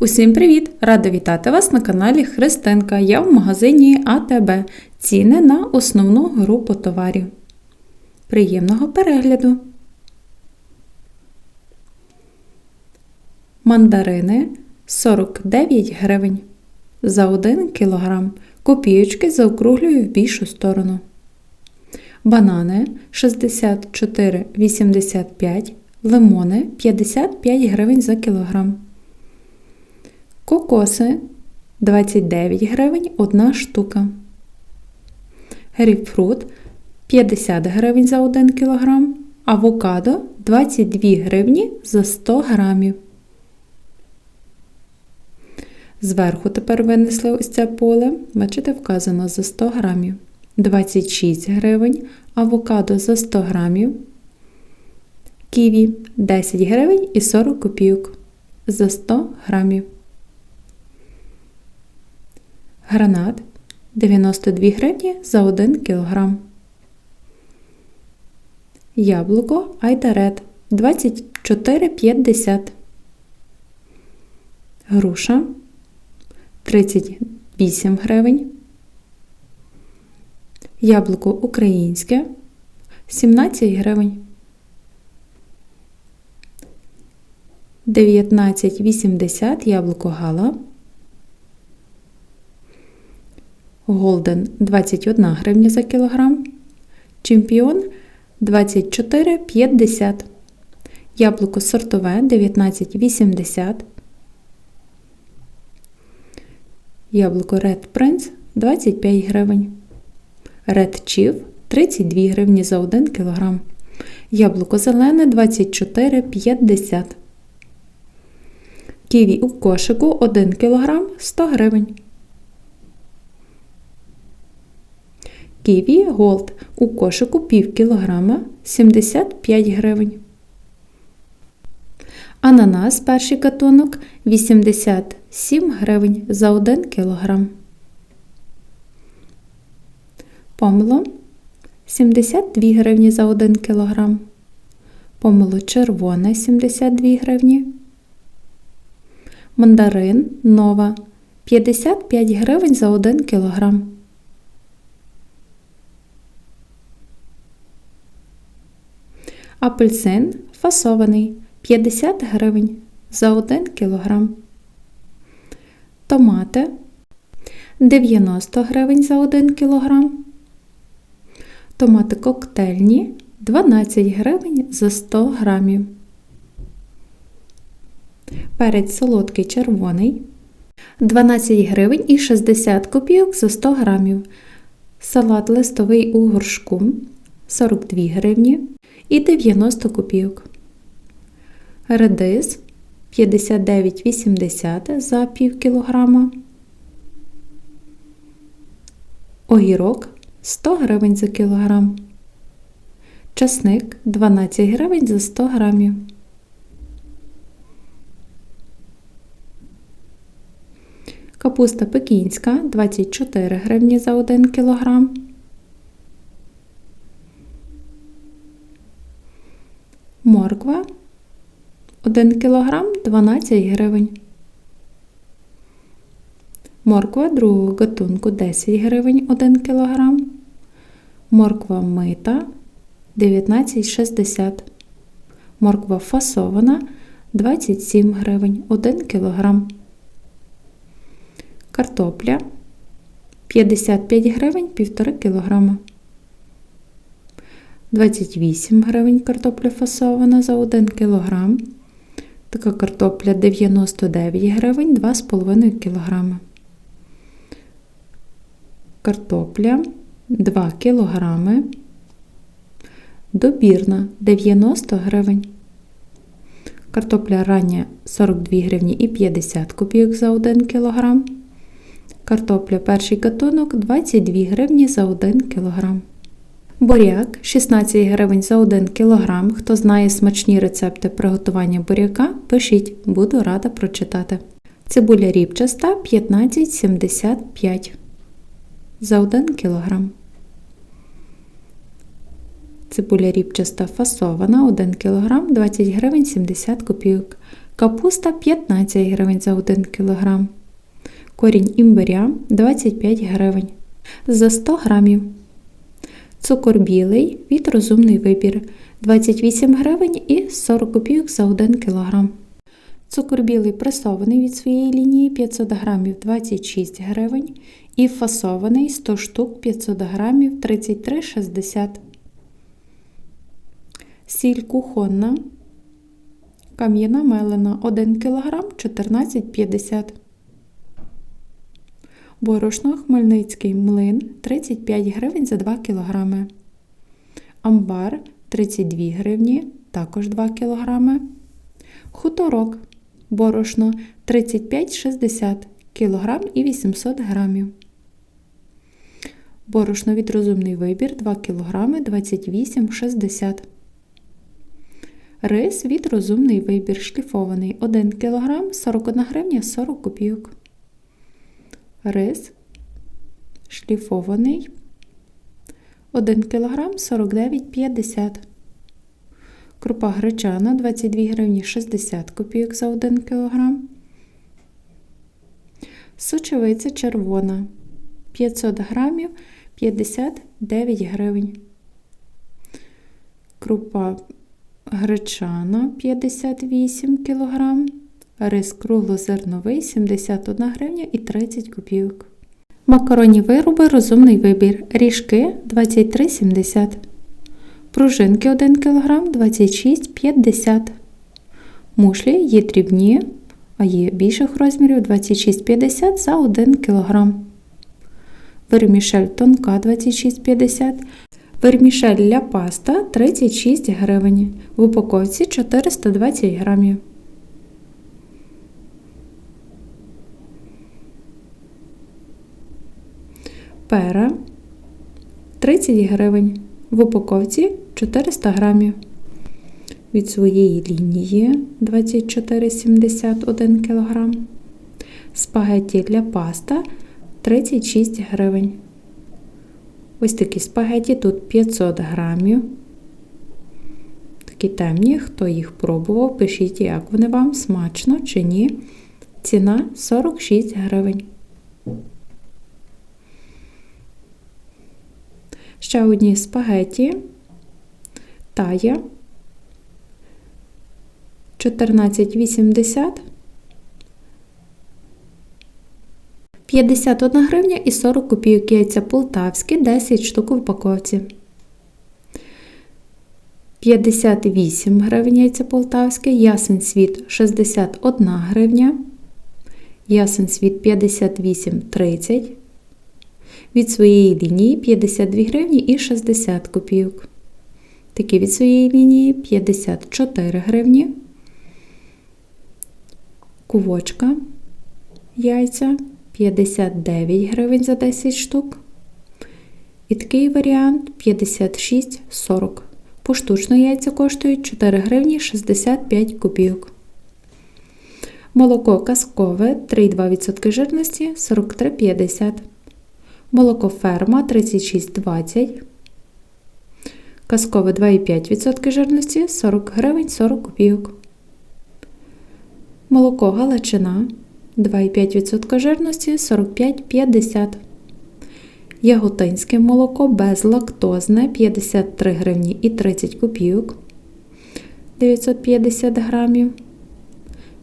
Усім привіт! Рада вітати вас на каналі Христинка. Я в магазині АТБ. Ціни на основну групу товарів. Приємного перегляду! Мандарини 49 гривень за 1 кг. Копійочки заокруглюю в більшу сторону. Банани 64,85, лимони 55 гривень за кілограм. Кокоси 29 гривень 1 штука. Грейпфрут 50 гривень за 1 кг. Авокадо 22 гривні за 100 грамів. Зверху тепер винесли ось це поле. Бачите, вказано за 100 грамів. 26 гривень, авокадо за 100 грамів. Ківі 10 гривень і 40 копійок за 100 грамів. Гранат 92 гривні за 1 кг. Яблуко Айдарет 24,50. Груша 38 гривень. Яблуко українське 17 гривень. 19,80 яблуко гала. Голден 21 гривня за кілограм. Чемпіон 24,50. Яблуко сортове 19,80. Яблуко Red Prince 25 гривень. Red Chief 32 гривні за 1 кг. Яблуко зелене 24,50. Ківі у кошику 1 кг 100 гривень. Ківі Голд у кошику пів кілограма 75 гривень. Ананас перший катунок 87 гривень за 1 кілограм. Помило 72 гривні за 1 кілограм. Помило червоне 72 гривні. Мандарин нова 55 гривень за 1 кілограм. Апельсин фасований 50 гривень за 1 кг. Томати 90 гривень за 1 кг. Томати коктейльні 12 гривень за 100 грамів. Перець солодкий червоний 12 гривень і 60 копійок за 100 грамів. Салат листовий у горшку 42 гривні і 90 копійок. Редис 59,80 за пів кілограма. Огірок 100 гривень за кілограм. Часник 12 гривень за 100 грамів. Капуста пекінська 24 гривні за 1 кілограм. Морква 1 кг 12 гривень. Морква другого гатунку 10 гривень 1 кг. Морква мита 19,60. Морква фасована 27 гривень 1 кг. Картопля 55 гривень 1,5 кг. 28 гривень картопля фасована за 1 кг. Така картопля 99 гривень 2,5 кг. Картопля 2 кг. Добірна 90 гривень. Картопля рання 42 гривні і 50 копійок за 1 кг. Картопля перший катунок 22 гривні за 1 кг. Буряк 16 гривень за 1 кг. Хто знає смачні рецепти приготування буряка, пишіть, буду рада прочитати. Цибуля ріпчаста 15,75 за 1 кг. Цибуля ріпчаста фасована 1 кг 20 гривень 70 копійок. Капуста 15 гривень за 1 кг. Корінь імбиря 25 гривень за 100 грамів. Цукор білий від розумний вибір 28 гривень і 40 копійок за 1 кг. Цукор білий пресований від своєї лінії 500 грамів 26 гривень і фасований 100 штук 500 грамів 33,60. Сіль кухонна. Кам'яна мелена 1 кг 14,50 Борошно Хмельницький млин 35 гривень за 2 кг. Амбар 32 гривні, також 2 кг. Хуторок. Борошно 35,60 кг і 800 г. Борошно від розумний вибір 2 кг 28,60 Рис від розумний вибір шліфований 1 кг 41 гривня 40 копійок. Рис шліфований 1 кг 49,50 Крупа гречана 22 гривні 60 копійок за 1 кг. Сочевиця червона 500 грамів 59 гривень. Крупа гречана 58 кг. Рис круглозерновий 71 гривня і 30 копійок. Макаронні вироби розумний вибір. Ріжки 23,70 Пружинки 1 кг 26,50 Мушлі є дрібні, а є більших розмірів 26,50 за 1 кг. Вермішель тонка 26,50 Вермішель для паста 36 гривень. В упаковці 420 грамів. Пера 30 гривень. В упаковці 400 грамів. Від своєї лінії 24,71 кг. Спагетті для паста 36 гривень. Ось такі спагетті тут 500 грамів. Такі темні, хто їх пробував, пишіть, як вони вам смачно чи ні. Ціна 46 гривень. Ще одні спагеті. Тая. 14,80 51 гривня і 40 копійок яйця полтавські 10 штук в упаковці. 58 гривень яйця полтавське, ясен світ 61 гривня, ясен світ 58,30 від своєї лінії 52 гривні і 60 копійок. Такі від своєї лінії 54 гривні. Кувочка яйця 59 гривень за 10 штук. І такий варіант 56,40. Поштучно яйця коштують 4 гривні 65 копійок. Молоко казкове 3,2% жирності 43,50. Молоко ферма 36,20. Казкове 2,5% жирності 40 гривень 40 копійок. Молоко галичина 2,5% жирності 45,50. Яготинське молоко безлактозне 53 гривні і 30 копійок 950 грамів,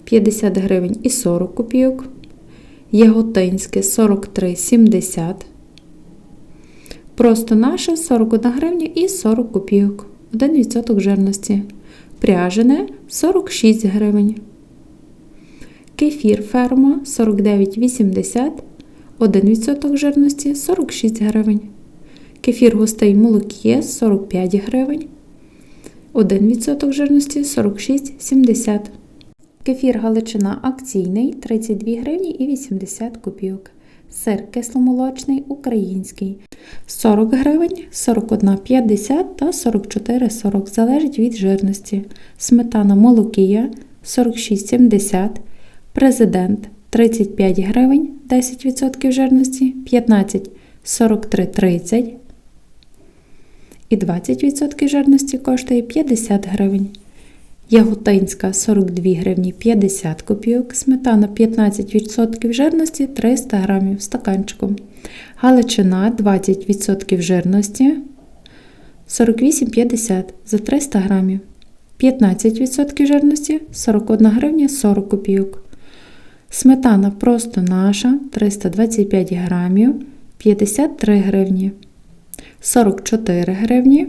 50 гривень і 40 копійок. Яготинське 43,70. Просто наше 41 гривня і 40 копійок. 1% жирності. Пряжене 46 гривень. Кефір ферма 49,80, 1% жирності 46 гривень. Кефір густий молоке 45 гривень. 1% жирності 46,70. Кефір Галичина акційний 32 гривні і 80 копійок. Сир кисломолочний український. 40 гривень, 41,50 та 44,40 залежить від жирності. Сметана молокія 46,70 Президент 35 гривень 10% жирності, 15 43,30 і 20% жирності коштує 50 гривень. Яготинська 42 гривні 50 копійок, сметана 15% жирності 300 грамів стаканчиком. Галичина 20% жирності 48,50 за 300 грамів. 15% жирності 41 гривня 40 копійок. Сметана просто наша 325 грамів 53 гривні. 44 гривні.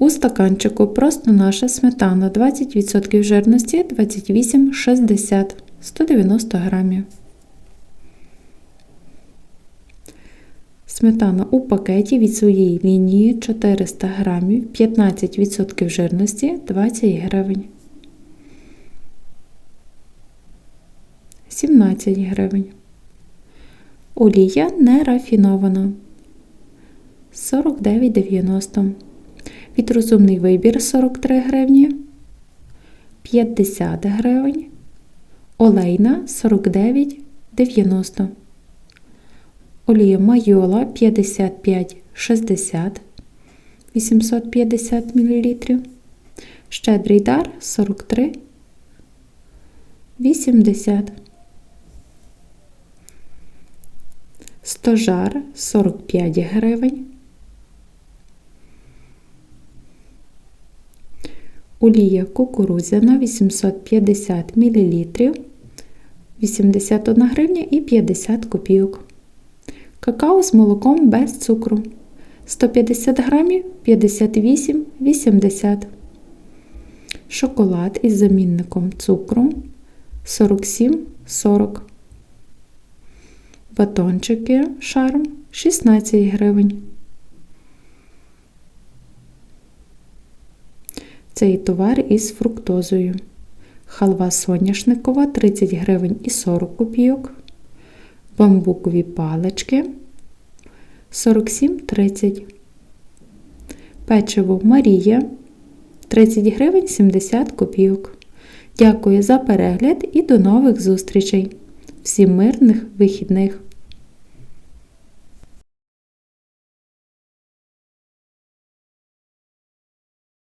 У стаканчику просто наша сметана 20% жирності 28,60 190 грамів. Сметана у пакеті від своєї лінії 400 грамів 15% жирності 20 гривень. 17 гривень. Олія не рафінована 49,90. Від розумний вибір 43 гривні, 50 гривень, олейна 49,90. Олія майола 55,60 850 мл. Щедрий дар 43 80. Стожар 45 гривень. Олія кукурудзяна 850 мл 81 гривня і 50 копійок. Какао з молоком без цукру 150 грамів 58,80. Шоколад із замінником цукру 47,40. Батончики шарм 16 гривень. Цей товар із фруктозою. Халва соняшникова 30 гривень і 40 копійок. Бамбукові палички 47,30. Печиво Марія 30 гривень 70 копійок. Дякую за перегляд і до нових зустрічей. Всім мирних вихідних!